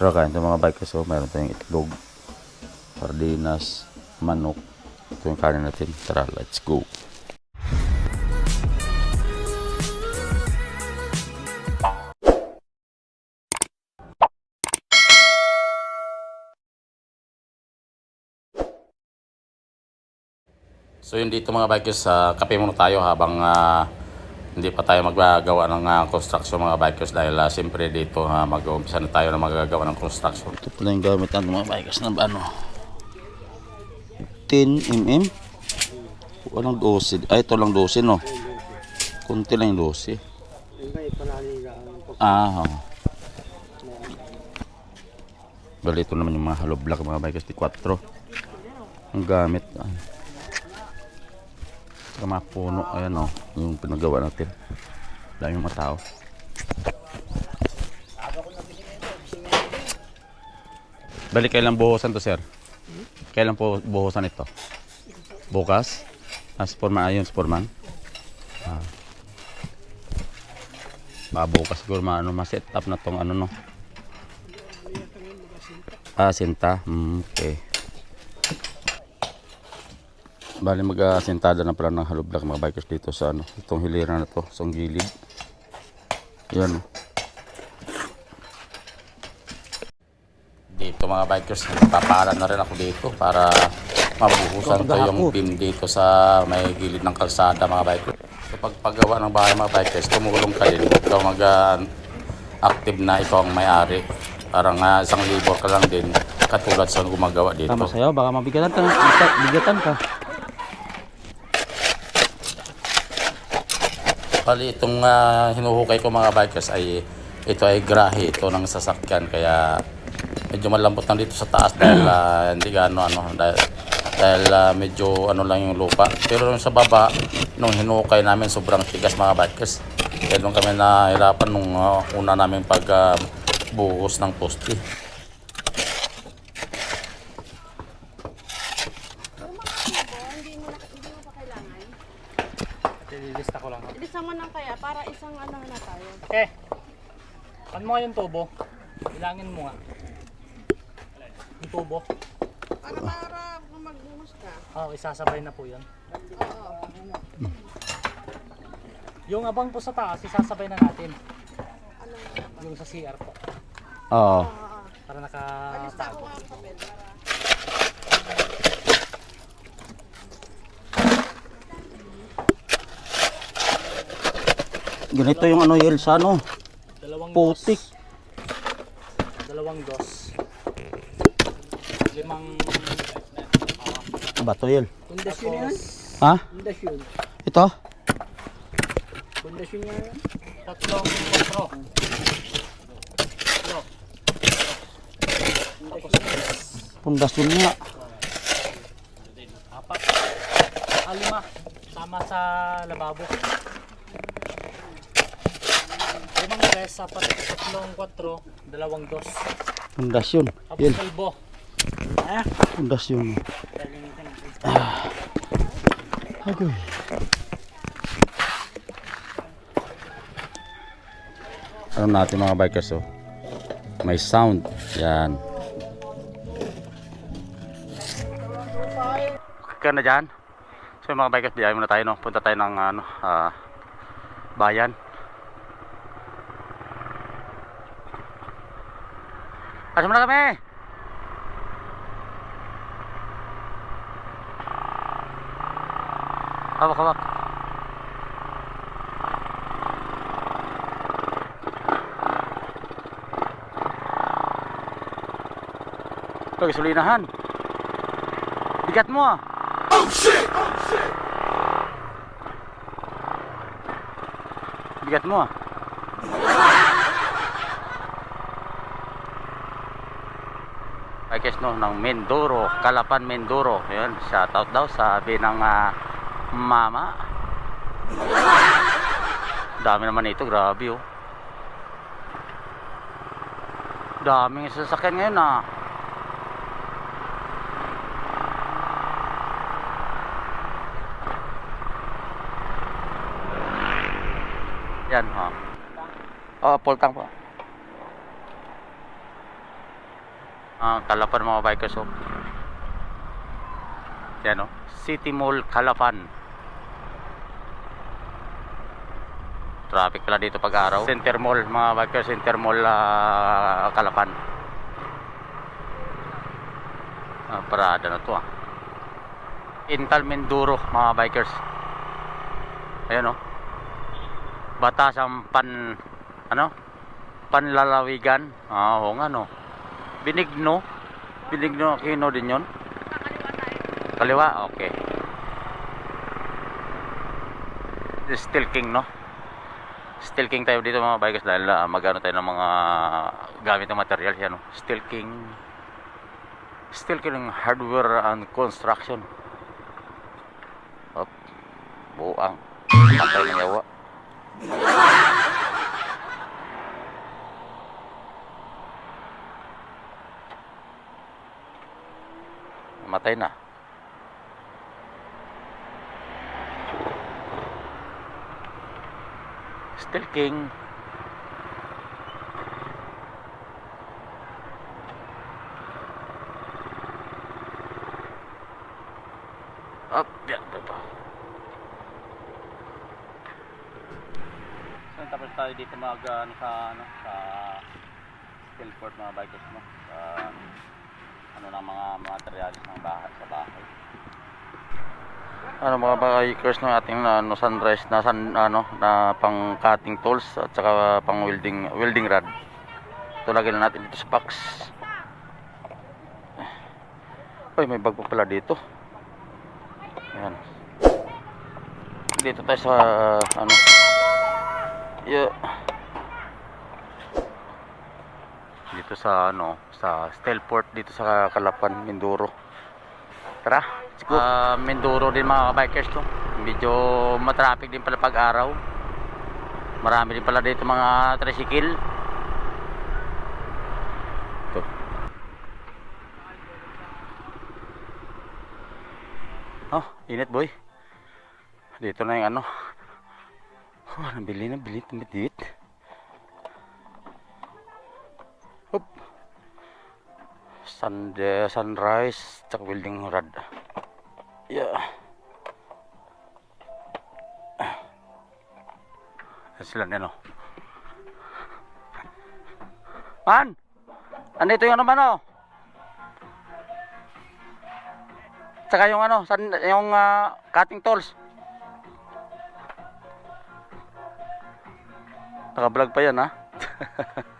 Pero kain itong mga bikers, so meron tayong itlog, sardinas, manok. Ito yung kanin natin. Tara, let's go. So yun dito mga bikers, sa kape muna tayo habang ah, hindi pa tayo magagawa ng ah, construction mga bikers dahil uh, siyempre dito uh, mag-uumpisa na tayo na magagawa ng construction. Ito pala yung gamit ng mga bikers na ano, 10 mm. Walang 12. Ay, ito lang 12 no. Kunti lang yung 12. Ah, oo. Bali ito naman yung mga hollow block mga bikers di 4. Ang gamit. Ah. Saka mga puno, ayan o, yung pinagawa natin. Dami mga tao. Bali, kailan buhusan to, sir? Kailan po buhusan ito? Bukas? Ah, sporman, ayun, sporman. Ah. Baka bukas siguro maano, ma-set up na tong ano, no? Ah, sinta. Hmm, okay. Bali mag-asintada na pala ng hollow block mga bikers dito sa ano, itong hilera na to, sa gilid. Yan. Dito mga bikers, nagpapaaral na rin ako dito para mabuhusan ko yung beam dito sa may gilid ng kalsada mga bikers. So pagpagawa ng bahay mga bikers, tumulong ka din. Ikaw mag ah, active na ikaw ang may-ari. Parang ah, isang labor ka lang din katulad sa gumagawa dito. Tama sa'yo, baka mabigatan ka. Bigatan ka. Bali itong ah, hinuhukay ko mga bikers ay ito ay grahe ito ng sasakyan. Kaya medyo malambot lang dito sa taas dahil ah, hindi gaano ano dahil, dahil ah, medyo ano lang yung lupa. Pero yung sa baba nung hinukay namin sobrang tigas mga bikers. Kaya doon kami nahirapan nung ah, una namin pag ah, buhos ng poste Hindi mo, na, hindi mo pa kailangan. Ililista ko lang. Ilisa mo nang kaya para isang ano na tayo. Okay. Pan mo nga yung tubo. Bilangin mo nga. Yung tubo. Para para magbuhos ka. Oo, isasabay na po yun. Oo. Yung abang po sa taas, isasabay na natin. Ano? Yung sa CR po. Oo. Para Alista ko nga ang papel. Ganito yung ano Elsa no Dalawang putik dos. Dalawang dos. Limang... bato yel Pundasyon yan? ha Pundasyon. ito Pundasyon yan? Tatlong. Yo. pundasyon nga Apat. Ah, lima. Sama sa lababo. Tres, apat, tatlong kwatro, dalawang dos. pundasyon Tapos yel kalbo. Ah, pundasyon kalinitan. Agoy. Ano natin mga bikers oh. May sound. Yan. Ka na dyan? So mga bikers, biyahe muna tayo no. Punta tayo ng ano, ah, bayan. Asa muna kami! Hawak, hawak. Ito, gasolinahan. Bigat mo ah. Oh shit! Oh shit! Bigat mo ah. Guess no, ng Mindoro, Kalapan Mindoro. Ayan, shoutout daw sabi ng ah, mama. Dami naman ito, grabe oh. Daming sasakyan ngayon ah. Yan ha. Oh, full tank po. Ah, Kalapan mga bikers oh. Yan oh. City Mall Kalapan. Traffic pala dito pag araw. Center Mall, mga bikers, Center Mall ah, Kalapan. Ah, parada na to ah. Intal Minduro, mga bikers. Ayan oh. Batasang pan ano? Panlalawigan. Ah, oo nga no. Binigno. Binigno Aquino din 'yon. Kaliwa, okay. Steel King, no? Steel King tayo dito mga bikers dahil uh, magano tayo ng mga gamit ng material yan, no? Steel King. Steel King Hardware and Construction. Up. Buang. Patay ng yawa. Matay na. Still king. Up, yan, baba. So, tapos tayo dito mag, ano, sa, ano, sa Skillport mga bikers mo. Sa, ano ng mga materialis ng bahay, sa bahay. Ano mga bikers ng ating na, ano, sunrise na sun, ano na pang cutting tools at saka pang welding welding rod. Ito lagyan na natin dito sa box. Ay, may bag pa pala dito. Ayan. Dito tayo sa ano. Yeah. Dito sa ano, sa Stelport dito sa Kalapan, Mindoro. Tara, let's go. Ah, Mindoro din mga bikers to. Medyo matraffic din pala pag araw. Marami din pala dito mga tricycle. Ito. Oh, init boy. Dito na yung ano. Oh, nabili na, bilit, bilit. Sun, sunrise, tsaka welding rod. Yeah. Yan sila nino. Man! Andito yung ano man oh. Tsaka yung ano, san, yung ah, cutting tools. Naka-vlog pa yan ha.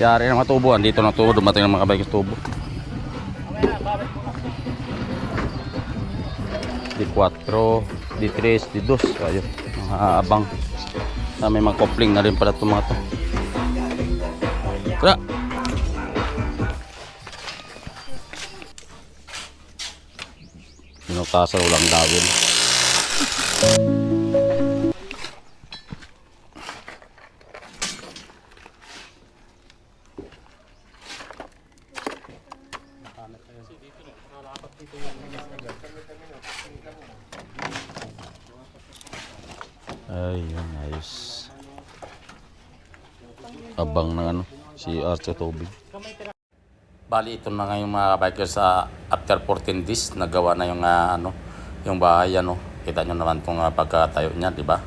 Yari ng mga tubo, andito na tubo, dumating ng mga bike tubo. Di 4, di 3, di 2, ayun, mga abang. Na may mga kopling na rin pala itong mga to. Tara! Pinutasan ulang gawin. Ayun, ayos. Abang ng ano, si Archer Tobig. Bali, ito na ngayon mga bikers sa after 14 days, nagawa na yung ah, ano, yung bahay ano. Kita nyo naman itong uh, pagkatayo niya, di ba?